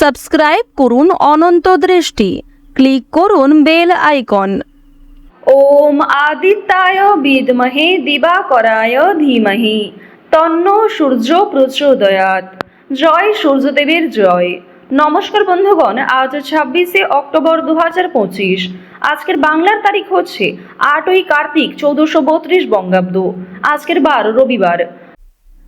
Subscribe করুন অনন্ত দৃষ্টি। Click করুন বেল আইকন। ওম আদিত্যায় বিদ্মহে দিবাকরায় ধীমহি। তন্ন সূর্য প্রচোদয়াত জয় সূর্যদেবের জয়। নমস্কার বন্ধুগণ, আজ ছাব্বিশে অক্টোবর দু হাজার পঁচিশ। আজকের বাংলার তারিখ হচ্ছে আটই কার্তিক চৌদ্দশো বত্রিশ বঙ্গাব্দ। আজকের বার রবিবার।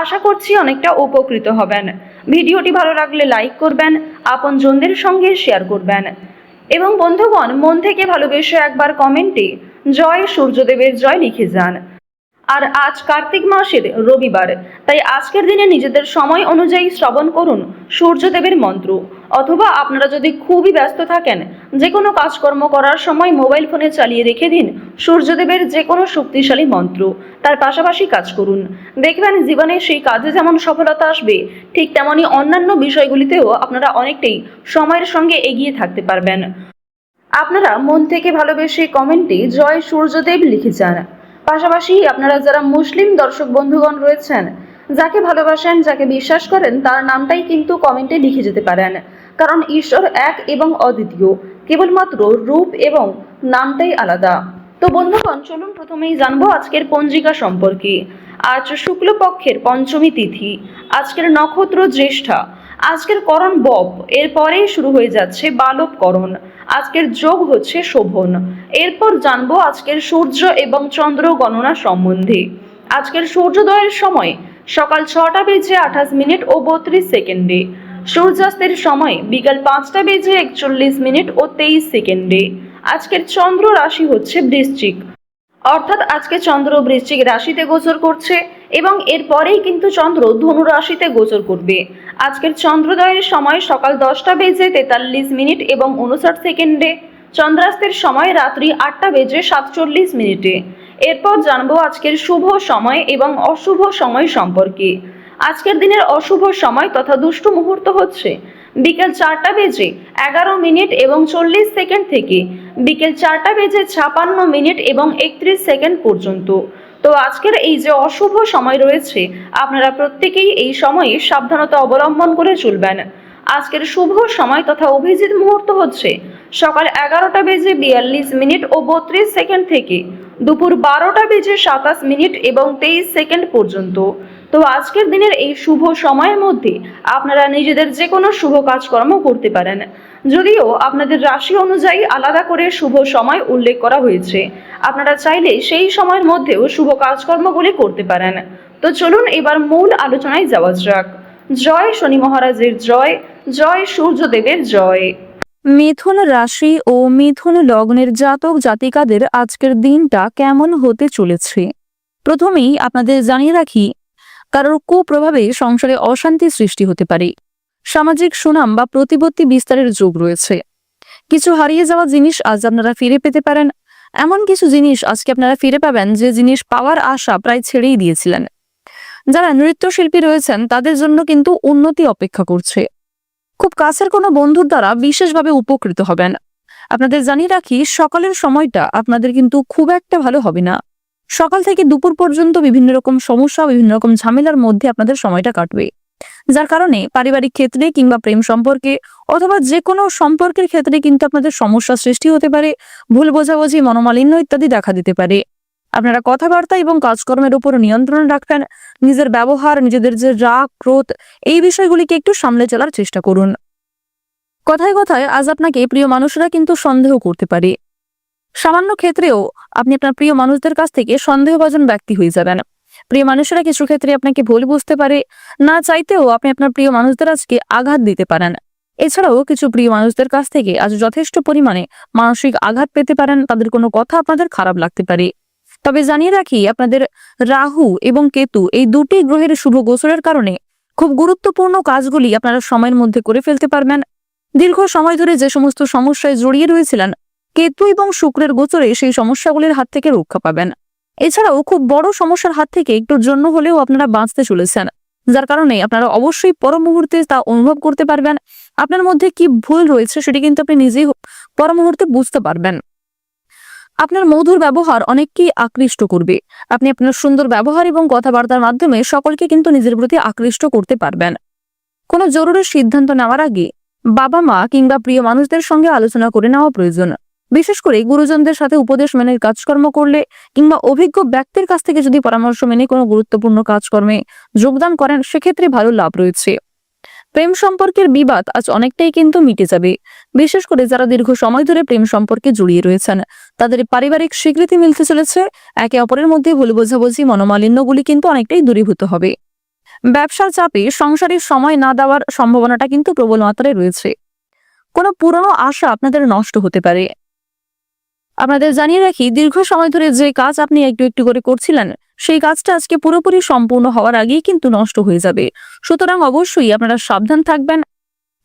আশা করছি অনেকটা উপকৃত হবেন। ভিডিওটি ভালো লাগলে লাইক করবেন আপন জনদের সঙ্গে শেয়ার করবেন। এবং বন্ধুগণ, মন থেকে ভালোবেসে একবার কমেন্টে জয় সূর্যদেবের জয় লিখে যান। আর আজ কার্তিক মাসের রবিবার, তাই আজকের দিনে নিজেদের সময় অনুযায়ী শ্রবণ করুন সূর্যদেবের মন্ত্র। অথবা আপনারা যদি খুবই ব্যস্ত থাকেন যে কোনো কাজকর্ম করার সময় মোবাইল ফোনে চালিয়ে রেখে দিন সূর্যদেবের যে কোনো শক্তিশালী মন্ত্র তার পাশাপাশি কাজ করুন। দেখবেন জীবনে সেই কাজে যেমন সফলতা আসবে, ঠিক তেমনই অন্যান্য বিষয়গুলিতেও আপনারা অনেকটাই সময়ের সঙ্গে এগিয়ে থাকতে পারবেন। আপনারা মন থেকে ভালোবেসে কমেন্টে জয় সূর্যদেব লিখে যান। পাশাপাশি আপনারা যারা মুসলিম দর্শক বন্ধুগণ রয়েছেন, যাকে ভালোবাসেন, যাকে বিশ্বাস করেন, তার নামটাই কিন্তু কমেন্টে লিখে যেতে পারেন। কারণ ঈশ্বর এক এবং অদ্বিতীয়, কেবলমাত্র রূপ এবং নামটাই আলাদা। তো বন্ধুগণ, চলুন প্রথমেই জানব আজকের পঞ্জিকা সম্পর্কে। আজ শুক্লপক্ষের পঞ্চমী তিথি, আজকের নক্ষত্র জ্যেষ্ঠা, আজকের করণ বপ এরপরেই শুরু হয়ে যাচ্ছে বালব করণ আজকের যোগ হচ্ছে শোভন। এরপর জানব আজকের সূর্য এবং চন্দ্র গণনা সম্বন্ধে। আজকের সূর্যোদয়ের সময় সকাল ছটা বেজে আঠাশ মিনিট ও বত্রিশ সেকেন্ডে। সূর্যাস্তের সময় বিকাল পাঁচটা বেজে একচল্লিশ মিনিট ও তেইশ সেকেন্ডে। আজকের চন্দ্র রাশি হচ্ছে বৃশ্চিক। অর্থাৎ আজকে চন্দ্র বৃশ্চিক রাশিতে গোচর করছে এবং এরপরেই কিন্তু চন্দ্র ধনু রাশিতে গোচর করবে। আজকের চন্দ্রোদয়ের সময় সকাল দশটা বেজে তেতাল্লিশ মিনিট এবং উনষাট সেকেন্ডে। চন্দ্রাস্তের সময় রাত্রি আটটা বেজে সাতচল্লিশ মিনিটে। এরপর জানব আজকের শুভ সময় এবং অশুভ সময় সম্পর্কে। আজকের দিনের অশুভ সময় তথা দুষ্টু মুহূর্ত হচ্ছে। বিকেল চারটা বেজে এগারো মিনিট এবং চল্লিশ সেকেন্ড থেকে বিকেল চারটা বেজে ছাপান্ন মিনিট এবং একত্রিশ সেকেন্ড পর্যন্ত। তো আজকের এই যে অশুভ সময় রয়েছে, আপনারা প্রত্যেকেই এই সময়ে সাবধানতা অবলম্বন করে চলবেন। আজকের শুভ সময় তথা অভিজিৎ মুহূর্ত হচ্ছে সকাল এগারোটা বেজে বিয়াল্লিশ মিনিট ও বত্রিশ সেকেন্ড থেকে। দুপুর বারোটা বেজে সাতাশ মিনিট এবং তেইশ সেকেন্ড পর্যন্ত। তো আজকের দিনের এই শুভ সময়ের মধ্যে আপনারা নিজেদের যে কোনো শুভ কাজকর্ম করতে পারেন। যদিও আপনাদের রাশি অনুযায়ী আলাদা করে শুভ সময় উল্লেখ করা হয়েছে। আপনারা চাইলে সেই সময়ের মধ্যেও শুভ কাজকর্মগুলি করতে পারেন। তো চলুন এবার মূল আলোচনায় যাওয়া যাক। জয় শনি মহারাজের জয় জয় সূর্যদেবের জয়। মিথুন রাশি ও মিথুন লগ্নের জাতক জাতিকাদের আজকের দিনটা কেমন হতে চলেছে? প্রথমেই আপনাদের জানিয়ে রাখি কারোর কুপ্রভাবে সংসারে অশান্তি সৃষ্টি হতে পারে। সামাজিক সুনাম বা প্রতিপত্তি বিস্তারের যোগ রয়েছে। কিছু হারিয়ে যাওয়া জিনিস আজ আপনারা ফিরে পেতে পারেন। এমন কিছু জিনিস আজকে আপনারা ফিরে পাবেন যে জিনিস পাওয়ার আশা প্রায় ছেড়েই দিয়েছিলেন। যারা নৃত্যশিল্পী রয়েছেন, তাদের জন্য কিন্তু উন্নতি অপেক্ষা করছে। খুব কাছের কোনো বন্ধুর দ্বারা বিশেষভাবে উপকৃত হবেন। আপনাদের জানিয়ে রাখি, সকালের সময়টা আপনাদের কিন্তু খুব একটা ভালো হবে না। সকাল থেকে দুপুর পর্যন্ত বিভিন্ন রকম সমস্যা, বিভিন্ন রকম ঝামেলার মধ্যে আপনাদের সময়টা কাটবে। যার কারণে পারিবারিক ক্ষেত্রে কিংবা প্রেম সম্পর্কে অথবা যে কোনো সম্পর্কের ক্ষেত্রে কিন্তু আপনাদের সমস্যা সৃষ্টি হতে পারে, ভুল বোঝাবুঝি, মনোমালিন্য ইত্যাদি দেখা দিতে পারে। আপনারা কথাবার্তা এবং কাজকর্মের উপর নিয়ন্ত্রণ রাখবেন, নিজের ব্যবহার, নিজেদের যে রাগ, ক্রোধ, এই বিষয়গুলিকে একটু সামলে চলার চেষ্টা করুন। কথায় কথায় আজ আপনাকে প্রিয় মানুষরা কিন্তু সন্দেহ করতে পারে। সামান্য ক্ষেত্রেও আপনি আপনার প্রিয় মানুষদের কাছ থেকে সন্দেহভাজন ব্যক্তি হয়ে যাবেন। প্রিয় মানুষেরা কিছু ক্ষেত্রে আপনাকে ভুল বুঝতে পারে, না চাইতেও আপনি আপনার প্রিয় মানুষদের আজকে আঘাত দিতে পারেন। এছাড়াও কিছু প্রিয় মানুষদের কাছ থেকে আজ যথেষ্ট পরিমাণে মানসিক আঘাত পেতে পারেন, তাদের কোনো কথা আপনাদের খারাপ লাগতে পারে। তবে জানিয়ে রাখি, আপনাদের রাহু এবং কেতু এই দুটি গ্রহের শুভ গোচরের কারণে খুব গুরুত্বপূর্ণ কাজগুলি আপনারা সময়ের মধ্যে করে ফেলতে পারবেন। দীর্ঘ সময় ধরে যে সমস্ত সমস্যায় জড়িয়ে রয়েছিলেন কেতু এবং শুক্রের গোচরে সেই সমস্যাগুলির হাত থেকে রক্ষা পাবেন। এছাড়াও খুব বড় সমস্যার হাত থেকে একটুর জন্য হলেও আপনারা বাঁচতে চলেছেন। যার কারণে আপনারা অবশ্যই পর মুহূর্তে তা অনুভব করতে পারবেন। আপনার মধ্যে কি ভুল রয়েছে সেটি কিন্তু আপনি নিজেই পর মুহূর্তে বুঝতে পারবেন। আপনার মধুর ব্যবহার অনেককেই আকৃষ্ট করবে। আপনি আপনার সুন্দর ব্যবহার এবং কথাবার্তার মাধ্যমে সকলকে কিন্তু নিজের প্রতি আকৃষ্ট করতে পারবেন। কোনো জরুরি সিদ্ধান্ত নেওয়ার আগে বাবা মা কিংবা প্রিয় মানুষদের সঙ্গে আলোচনা করে নেওয়া প্রয়োজন। বিশেষ করে গুরুজনদের সাথে উপদেশ মেনে কাজকর্ম করলে কিংবা অভিজ্ঞ ব্যক্তির কাছ থেকে যদি পরামর্শ মেনে কোনো গুরুত্বপূর্ণ কাজকর্মে যোগদান করেন, সেক্ষেত্রে ভালো লাভ রয়েছে। প্রেম সম্পর্কের বিবাদ আজ অনেকটাই কিন্তু মিটে যাবে। বিশেষ করে যারা দীর্ঘ সময় ধরে প্রেম সম্পর্কে জড়িয়ে রয়েছেন, তাদের পারিবারিক স্বীকৃতি মিলতে চলেছে। একে অপরের মধ্যে ভুল বোঝাবুঝি, মনোমালিন্যগুলি কিন্তু অনেকটাই দূরীভূত হবে। ব্যবসার চাপে সংসারের সময় না দেওয়ার সম্ভাবনাটা কিন্তু প্রবল মাত্রায় রয়েছে। কোনো পুরনো আশা আপনাদের নষ্ট হতে পারে। আপনাদের জানিয়ে রাখি, দীর্ঘ সময় ধরে যে কাজ আপনি একটু একটু করে করছিলেন, সেই কাজটা আজকে পুরোপুরি সম্পূর্ণ হওয়ার আগেই কিন্তু নষ্ট হয়ে যাবে। সুতরাং অবশ্যই আপনারা সাবধান থাকবেন।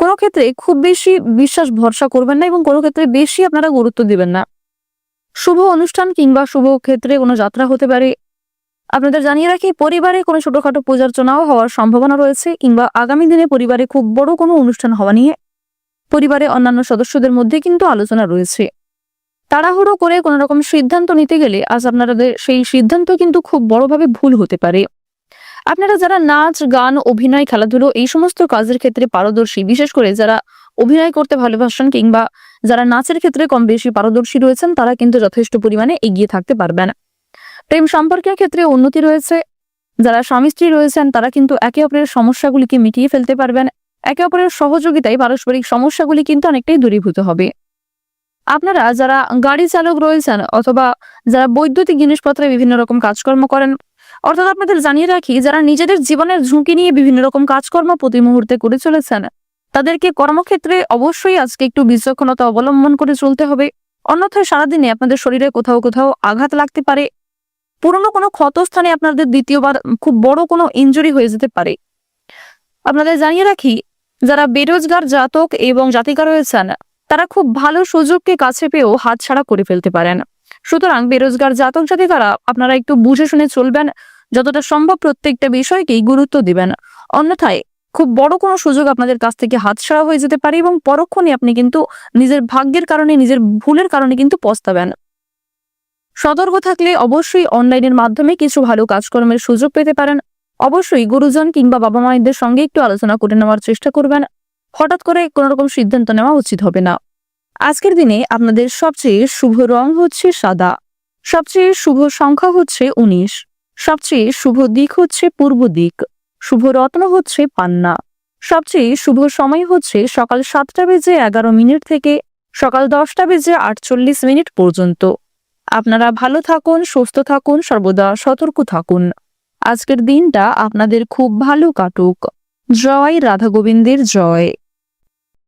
কোনো ক্ষেত্রে খুব বেশি বিশ্বাস, ভরসা করবেন না এবং কোনো ক্ষেত্রে বেশি আপনারা গুরুত্ব দিবেন না। শুভ অনুষ্ঠান কিংবা শুভ ক্ষেত্রে কোনো যাত্রা হতে পারে। আপনাদের জানিয়ে রাখি, পরিবারে কোনো ছোটখাটো পূজার্চনাও হওয়ার সম্ভাবনা রয়েছে কিংবা আগামী দিনে পরিবারে খুব বড় কোনো অনুষ্ঠান হওয়া নিয়ে পরিবারে অন্যান্য সদস্যদের মধ্যে কিন্তু আলোচনা রয়েছে। তাড়াহুড়ো করে কোনো রকম সিদ্ধান্ত নিতে গেলে আজ আপনাদের সেই সিদ্ধান্ত কিন্তু খুব বড়ভাবে ভুল হতে পারে। আপনারা যারা নাচ, গান, অভিনয়, খেলাধুলো এই সমস্ত কাজের ক্ষেত্রে পারদর্শী, বিশেষ করে যারা অভিনয় করতে ভালোবাসেন কিংবা যারা নাচের ক্ষেত্রে কম বেশি পারদর্শী রয়েছেন, তারা কিন্তু যথেষ্ট পরিমাণে এগিয়ে থাকতে পারবেন। প্রেম সম্পর্কের ক্ষেত্রে উন্নতি রয়েছে। যারা স্বামী স্ত্রী রয়েছেন, তারা কিন্তু একে অপরের সমস্যাগুলিকে মিটিয়ে ফেলতে পারবেন। একে অপরের সহযোগিতায় পারস্পরিক সমস্যাগুলি কিন্তু অনেকটাই দূরীভূত হবে। আপনারা যারা গাড়ি চালক রয়েছেন অথবা যারা বৈদ্যুতিক জিনিসপত্রে বিভিন্ন রকম কাজকর্ম করেন, অর্থাৎ আপনাদের জানিয়ে রাখি, যারা নিজেদের জীবনের ঝুঁকি নিয়ে বিভিন্ন রকম কাজকর্ম প্রতি মুহূর্তে করে চলেছেন, তাদেরকে কর্মক্ষেত্রে অবশ্যই আজকে একটু বিচক্ষণতা অবলম্বন করে চলতে হবে। অন্যথায় সারাদিনে আপনাদের শরীরে কোথাও কোথাও আঘাত লাগতে পারে। পুরনো কোনো ক্ষতস্থানে আপনাদের দ্বিতীয়বার খুব বড় কোনো ইনজুরি হয়ে যেতে পারে। আপনাদের জানিয়ে রাখি, যারা বেরোজগার জাতক এবং জাতিকা রয়েছেন তারা খুব ভালো সুযোগকে কাছে পেয়েও হাতছাড়া করে ফেলতে পারেন। সুতরাং বেরোজগার জাতক জাতিকারা, আপনারা একটু বুঝে শুনে চলবেন, যতটা সম্ভব প্রত্যেকটা বিষয়কেই গুরুত্ব দিবেন। অন্যথায় খুব বড় কোনো সুযোগ আপনাদের কাছ থেকে হাতছাড়া হয়ে যেতে পারে এবং পরক্ষণে আপনি কিন্তু নিজের ভাগ্যের কারণে, নিজের ভুলের কারণে কিন্তু পস্তাবেন। সতর্ক থাকলে অবশ্যই অনলাইনের মাধ্যমে কিছু ভালো কাজকর্মের সুযোগ পেতে পারেন। অবশ্যই গুরুজন কিংবা বাবা মায়েদের সঙ্গে একটু আলোচনা করে নেওয়ার চেষ্টা করবেন। হঠাৎ করে কোনো রকম সিদ্ধান্ত নেওয়া উচিত হবে না। আজকের দিনে আপনাদের সবচেয়ে শুভ রং হচ্ছে সাদা। সবচেয়ে শুভ সংখ্যা হচ্ছে উনিশ। সবচেয়ে শুভ দিক হচ্ছে পূর্ব দিক। শুভ রত্ন হচ্ছে পান্না। সবচেয়ে শুভ সময় হচ্ছে সকাল সাতটা বেজে এগারো মিনিট থেকে সকাল দশটা বেজে আটচল্লিশ মিনিট পর্যন্ত। আপনারা ভালো থাকুন, সুস্থ থাকুন, সর্বদা সতর্ক থাকুন। আজকের দিনটা আপনাদের খুব ভালো কাটুক। জয় রাধা গোবিন্দের জয়।